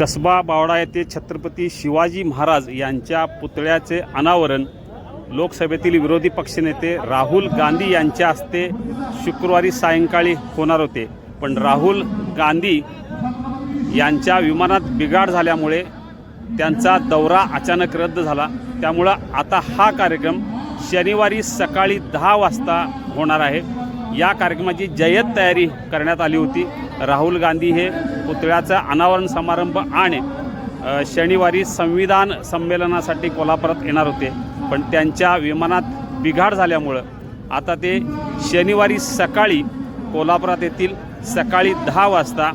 कसबा बावडा येथे छत्रपती शिवाजी महाराज यांच्या पुतळ्याचे अनावरण लोकसभेतील विरोधी पक्षनेते राहुल गांधी यांच्या हस्ते शुक्रवारी सायंकाळी होणार होते. पण राहुल गांधी यांच्या विमानात बिघाड झाल्यामुळे त्यांचा दौरा अचानक रद्द झाला. त्यामुळं आता हा कार्यक्रम शनिवारी सकाळी दहा वाजता होणार आहे. या कार्यक्रमाची जय्यत तयारी करण्यात आली होती. राहुल गांधी हे पुतळ्याचा अनावरण समारंभ आणि शनिवारी संविधान संमेलनासाठी कोल्हापुरात येणार होते. पण त्यांच्या विमानात बिघाड झाल्यामुळं आता ते शनिवारी सकाळी कोल्हापुरात येथील सकाळी दहा वाजता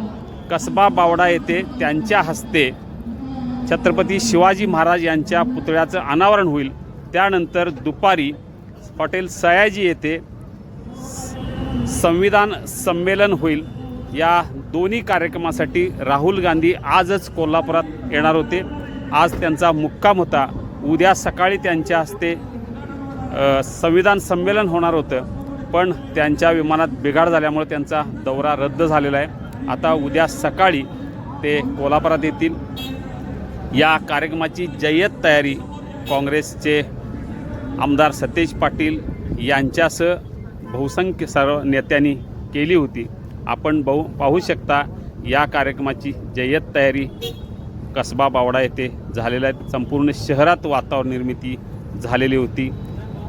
कसबा बावडा येथे त्यांच्या हस्ते छत्रपती शिवाजी महाराज यांच्या पुतळ्याचं अनावरण होईल. त्यानंतर दुपारी हॉटेल सयाजी येथे संविधान संमेलन होईल. या दोन्ही कार्यक्रमासाठी राहुल गांधी आजच कोल्हापुरात येणार होते. आज त्यांचा मुक्काम होता. उद्या सकाळी त्यांच्या हस्ते संविधान संमेलन होणार होतं. पण त्यांच्या विमानात बिघाड झाल्यामुळे त्यांचा दौरा रद्द झालेला आहे. आता उद्या सकाळी ते कोल्हापुरात येतील. या कार्यक्रमाची जय्यत तयारी काँग्रेसचे आमदार सतेज पाटील यांच्यासह बहुसंख्य सर्व नेत्यांनी केली होती. आपण बहु पाहू शकता या कार्यक्रमाची जय्यत तयारी. कसबा बावडा येथे झालेल्या आहेत संपूर्ण शहरात वातावरण निर्मिती झालेली होती.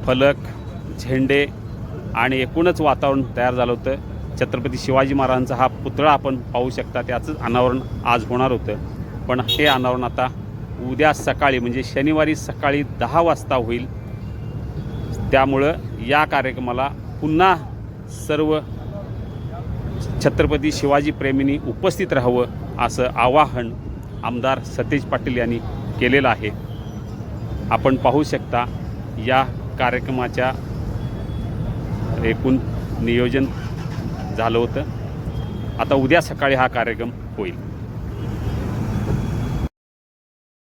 फलक झेंडे आणि एकूणच वातावरण तयार झालं होतं. छत्रपती शिवाजी महाराजांचा हा पुतळा आपण पाहू शकता. त्याचंच अनावरण आज होणार होतं. पण हे अनावरण आता उद्या सकाळी म्हणजे शनिवारी सकाळी दहा वाजता होईल. त्यामुळं या कार्यक्रमाला पुन्हा सर्व छत्रपती शिवाजी प्रेमींनी उपस्थित राहावं असं आवाहन आमदार सतेज पाटील यांनी केलेलं आहे. आपण पाहू शकता या कार्यक्रमाच्या एकूण नियोजन झालं होतं. आता उद्या सकाळी हा कार्यक्रम होईल.